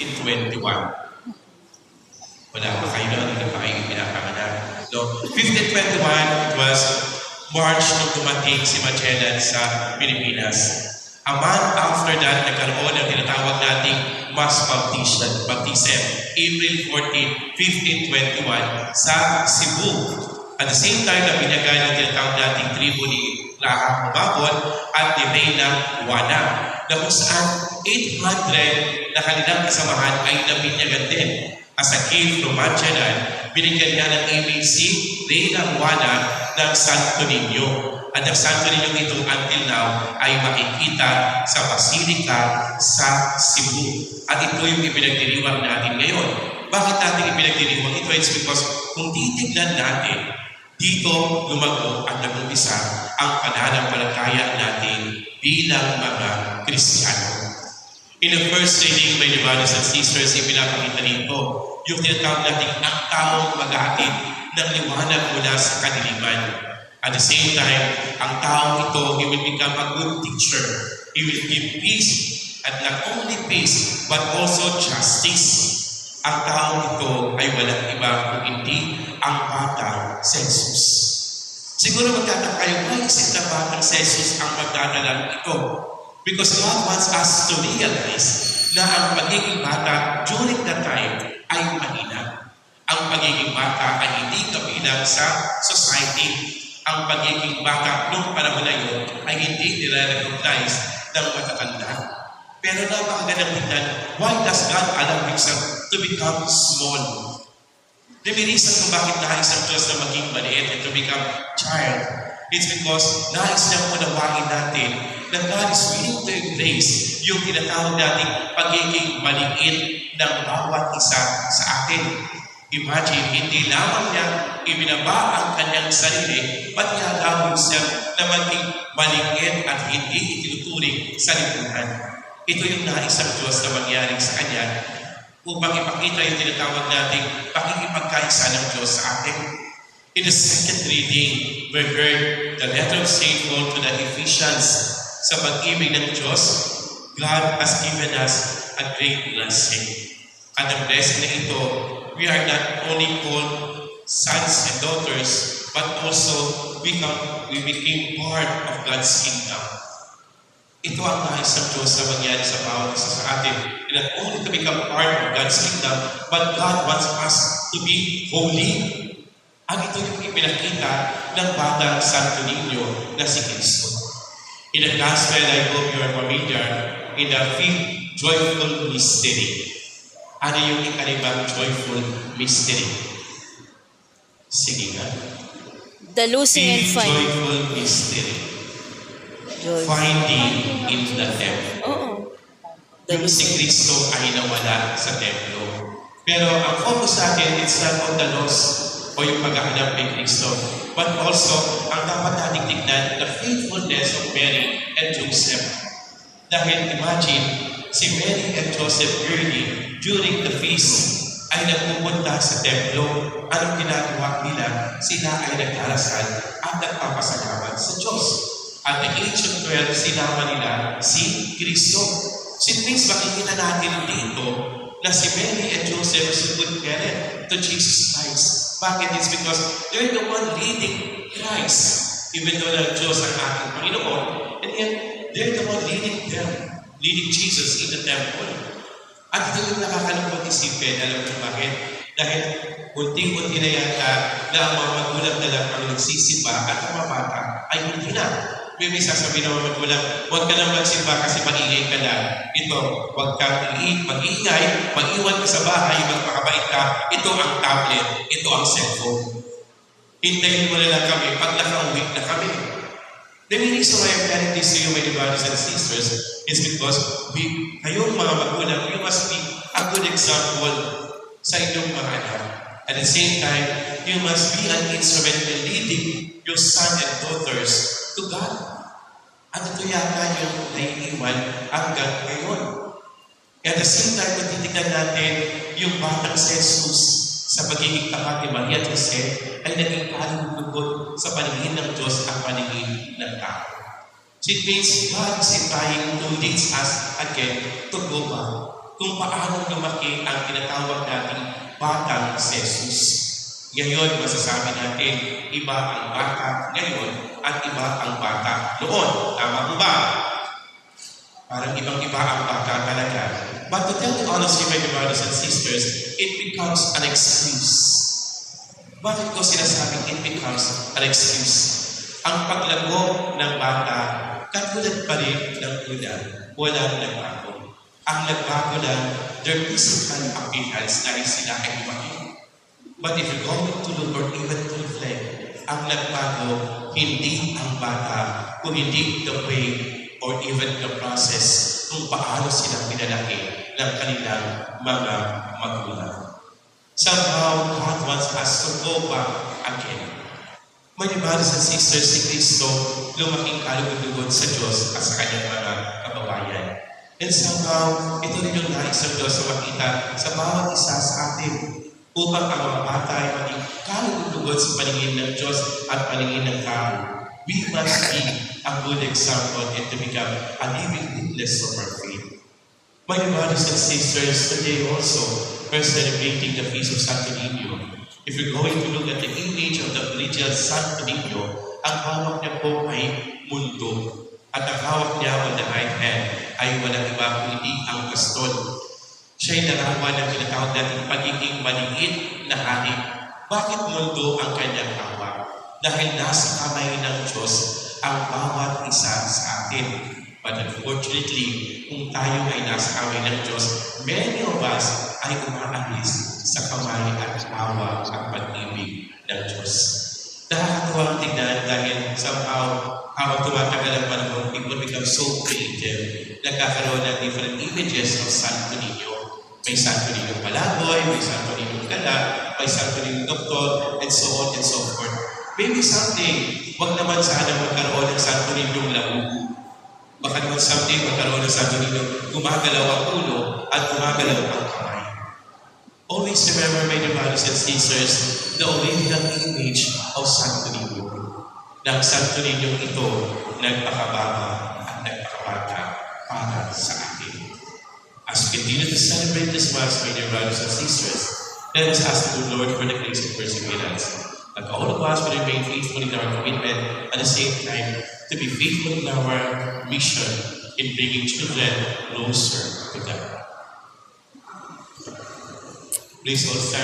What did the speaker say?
1521. Wala pa kayo noon, hindi pa kayo pinapanganak. So, 1521 was March nung dumating si Magellan sa Pilipinas. A month after that, nagkaroon ng tinatawag nating mass baptism, baptism April 14, 1521 sa Cebu. At the same time na binagay ng tinatawag nating tribo ni Laha Mabon at ni Reyna Juana na kung saan 800 na kanilang kasamahan ay nabinyagan din. As a gift from Magellan, binigyan niya ng si Reyna Juana ng Santo Niño. At ang Santo Niño ito until now ay makikita sa Basilica sa Cebu. At ito yung ipinagdiriwang natin ngayon. Bakit natin ipinagdiriwang ito? It's because kung titignan natin, dito lumago at nag-umpisa ang pananampalataya natin bilang mga Kristiyano. In the first reading, my brothers and sisters, ipinapakita dito yung tinatawag natin ang taong maghatid ng liwanag mula sa kadiliman. At the same time, ang taong ito, he will become a good teacher. He will give peace, and not only peace, but also justice. Ang taong ito ay walang iba kung hindi ang batang si Jesus. Siguro magtataka kayo, why is it batang si Jesus ang magdadala ito? Because God wants us to realize na ang pagiging bata during that time ay mahina. Ang pagiging bata ay hindi kabilang sa society. Ang pagiging bata noong panahon na yun ay hindi nire-recognize ng matatanda. Pero napakagandang tingnan, why does God allow himself to become small? The reason kung bakit nais ng Diyos na maging maliit and to become child, it's because nais niyang unawain natin na God is willing to embrace yung tinatawag nating pagiging maliit ng bawat isa sa atin. Imagine, hindi lamang niya ibinaba ang kanyang sarili, he allowed himself na maging maliit at hindi itinuturing sa lipunan. Ito yung nais ng Diyos na mangyari sa kanya upang ipakita yung tinatawag nating pakikipagkaisa ng Diyos sa atin. In the second reading, we heard the letter of St. Paul to the Ephesians sa pag-ibig ng Diyos, God has given us a great blessing. At ang blessing na ito, we are not only called sons and daughters, but also become, we became part of God's kingdom. Ito ang nais ng Diyos na mangyari sa bawat isa sa atin. And not only to become part of God's kingdom, but God wants us to be holy. Ang ito yung ipinakita ng batang Santo Niño na si Cristo. In the Gospel, I hope you are familiar, in the fifth joyful mystery. Ano yung ikalibang joyful mystery? Sige nga. The losing and finding. joyful mystery. Joy. Finding in the temple. Oo. The Yung si. Kristo ay nawala sa templo. Pero ang focus natin, it's not on the loss o yung paghahanap kay Kristo. But also, ang dapat nating tignan, the faithfulness of Mary and Joseph. Dahil imagine, si Mary and Joseph early, during the feast, ay nagpupunta sa templo. Anong ginagawa nila? Sila ay nagdarasal at nagpapasalamat sa Diyos. At the age of 12, sinama nila si Kristo. Si Prince, makikita natin dito na si Mary and Joseph is a good to Jesus Christ. Bakit? It's because they're the one leading Christ. Even though na Diyos ang ating Panginoon, and yet they're the one leading them, leading Jesus in the temple. At ito yung nakakalungkot isipin, alam mo bakit? Dahil unti-unti na yata na ang mga magulang na lang ang nagsisimba at ang mga bata ay hindi na. May may sasabihin mga magulang, huwag ka nang magsimba kasi mag-ingay ka na. Ito, huwag kang mag-ingay, mag-iwan ka sa bahay, magpakabait ka. Ito ang tablet, ito ang cellphone. Hintayin mo na lang kami pag naka-uwi na kami. The reason why I'm telling this to you, my brothers and sisters, is because we, kayong mga magulang, you must be a good example sa inyong mga anak. At the same time, you must be an instrument in leading your son and daughters. At ito yata yung naiiwan hanggang ngayon. At the same time, kung titignan natin yung batang si Jesus sa pagiging tapat ni Maria at Jose ay naging paling lugod sa paningin ng Diyos at paningin ng tao. So it means God is trying to lead us again to go back kung paano lumaki ang tinatawag nating batang Jesus. Ngayon, masasabi natin, iba ang bata ang bata noon. Tama po ba? Parang ibang-iba ang bata talaga. But to tell you honestly, my brothers and sisters, it becomes an excuse. Bakit ko sinasabing it becomes an excuse? Ang paglago ng bata, katulad pa rin ng una, wala nagbago. Ang nagbago lang, their physical appearance dahil sila ay. But if you're going to look or even to reflect, ang nagbago, hindi ang bata, kung hindi the way or even the process kung paano sila pinalaki ng kanilang mga magulang. Somehow, God wants us to go back again. Brothers and sisters, si Kristo lumaking kalugod sa Diyos at sa kanyang mga kababayan. And somehow, ito rin yung nais ng Diyos na makita sa bawat isa sa atin upang ang mga bata ay maging kalugod sa paningin ng Diyos at paningin ng tao. We must be a good example and to become a living witness of our faith. My brothers and sisters, today also, we're celebrating the feast of Santo Niño. If you're going to look at the image of the religious Santo Niño, ang hawak niya po ay mundo. At ang hawak niya on the right hand ay walang iba kundi ang baston. Siya'y narawan ng tinatawag natin pagiging maliit na hari. Bakit mundo ang kanyang hawak? Dahil nasa kamay ng Diyos ang bawat isa sa atin. But unfortunately, kung tayo ay nasa kamay ng Diyos, many of us ay umaalis sa kamay at awa at pag-ibig ng Diyos. Nakakatuwang tignan dahil somehow, habang tumatagal ang panahon, people become so creative. Nagkakaroon ng different images of Santo Niño. May Santo Niño Palaboy, may Santo Niño Gala, may Santo Niño Doktor, and so on and so forth. Maybe someday, wag naman sana magkaroon ng Santo Niño Labubu. Baka naman someday magkaroon ng Santo Niño gumagalaw ang ulo at gumagalaw ang kamay. Always remember, my dear brothers and sisters, the original image of Santo Niño. Na ang Santo Niño ito nagpakababa at nagpakabata para sa atin. As we continue to celebrate this Mass, my dear brothers and sisters, let us ask the Lord for the grace of perseverance. That all of us will remain faithful in our commitment at the same time to be faithful in our mission in bringing children closer to God. Please all stand.